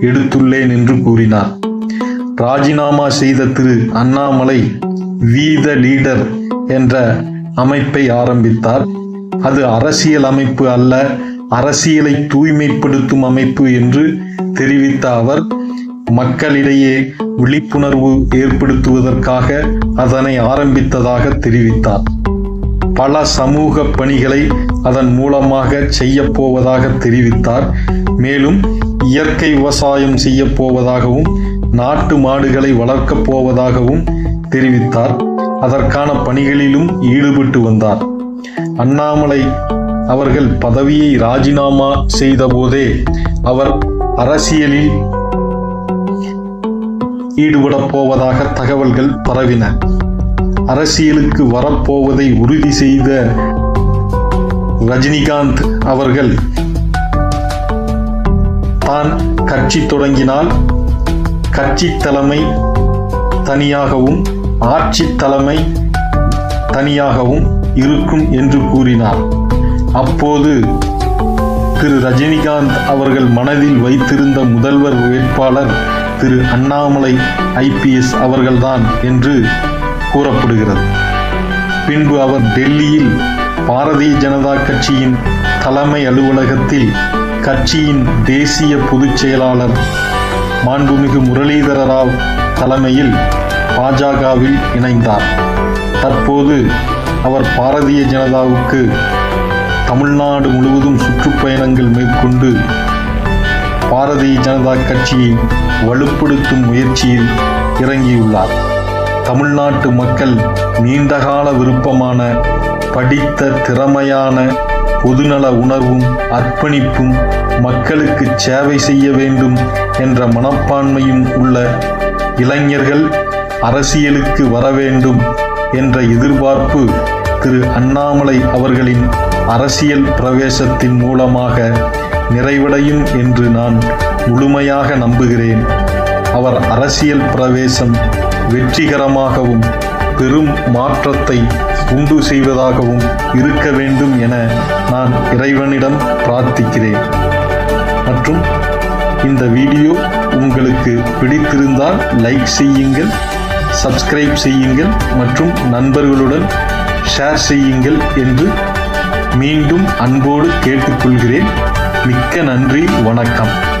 எடுத்துள்ளேன் என்று கூறினார். ராஜினாமா செய்த திரு அண்ணாமலை வீத லீடர் என்ற அமைப்பை ஆரம்பித்தார். அது அரசியல் அமைப்பு அல்ல அரசியலை தூய்மைப்படுத்தும் அமைப்பு என்று தெரிவித்த அவர் மக்களிடையே விழிப்புணர்வு ஏற்படுத்துவதற்காக அதனை ஆரம்பித்ததாக தெரிவித்தார். பல சமூக பணிகளை அதன் மூலமாக செய்யப்போவதாக தெரிவித்தார். மேலும் இயற்கை விவசாயம் செய்யப்போவதாகவும் நாட்டு மாடுகளை வளர்க்கப் போவதாகவும் தெரிவித்தார். அதற்கான பணிகளிலும் ஈடுபட்டு வந்தார். அண்ணாமலை அவர்கள் பதவியை ராஜினாமா செய்தபோதே அவர் அரசியலில் ஈடுபடப் போவதாக தகவல்கள் பரவின. அரசியலுக்கு வரப்போவதை உறுதி செய்த ரஜினிகாந்த் அவர்கள் தான் கட்சி தொடங்கினால் கட்சி தலைமை தனியாகவும் ஆட்சி தலைமை தனியாகவும் இருக்கும் என்று கூறினார். அப்போது திரு ரஜினிகாந்த் அவர்கள் மனதில் வைத்திருந்த முதல்வர் வேட்பாளர் திரு அண்ணாமலை ஐபிஎஸ் அவர்கள்தான் என்று பின்பு அவர் டெல்லியில் பாரதிய ஜனதா கட்சியின் தலைமை அலுவலகத்தில் கட்சியின் தேசிய பொதுச் செயலாளர் மாண்புமிகு முரளிதர ராவ் தலைமையில் பாஜகவில் இணைந்தார். தற்போது அவர் பாரதிய ஜனதாவுக்கு தமிழ்நாடு முழுவதும் சுற்றுப்பயணங்கள் மேற்கொண்டு பாரதிய ஜனதா கட்சியை வலுப்படுத்தும் முயற்சியில் இறங்கியுள்ளார். தமிழ்நாட்டு மக்கள் நீண்டகால விருப்பமான படித்த திறமையான பொதுநல உணர்வும் அர்ப்பணிப்பும் மக்களுக்கு சேவை செய்ய வேண்டும் என்ற மனப்பான்மையும் உள்ள இளைஞர்கள் அரசியலுக்கு வர வேண்டும் என்ற எதிர்பார்ப்பு திரு அண்ணாமலை அவர்களின் அரசியல் பிரவேசத்தின் மூலமாக நிறைவடையும் என்று நான் முழுமையாக நம்புகிறேன். அவர் அரசியல் பிரவேசம் வெற்றிகரமாகவும் பெரும் மாற்றத்தை உண்டு செய்வதாகவும் இருக்க வேண்டும் என நான் இறைவனிடம் பிரார்த்திக்கிறேன். மற்றும் இந்த வீடியோ உங்களுக்கு பிடித்திருந்தால் லைக் செய்யுங்கள் சப்ஸ்கிரைப் செய்யுங்கள் மற்றும் நண்பர்களுடன் ஷேர் செய்யுங்கள் என்று மீண்டும் அன்போடு கேட்டுக்கொள்கிறேன். மிக்க நன்றி வணக்கம்.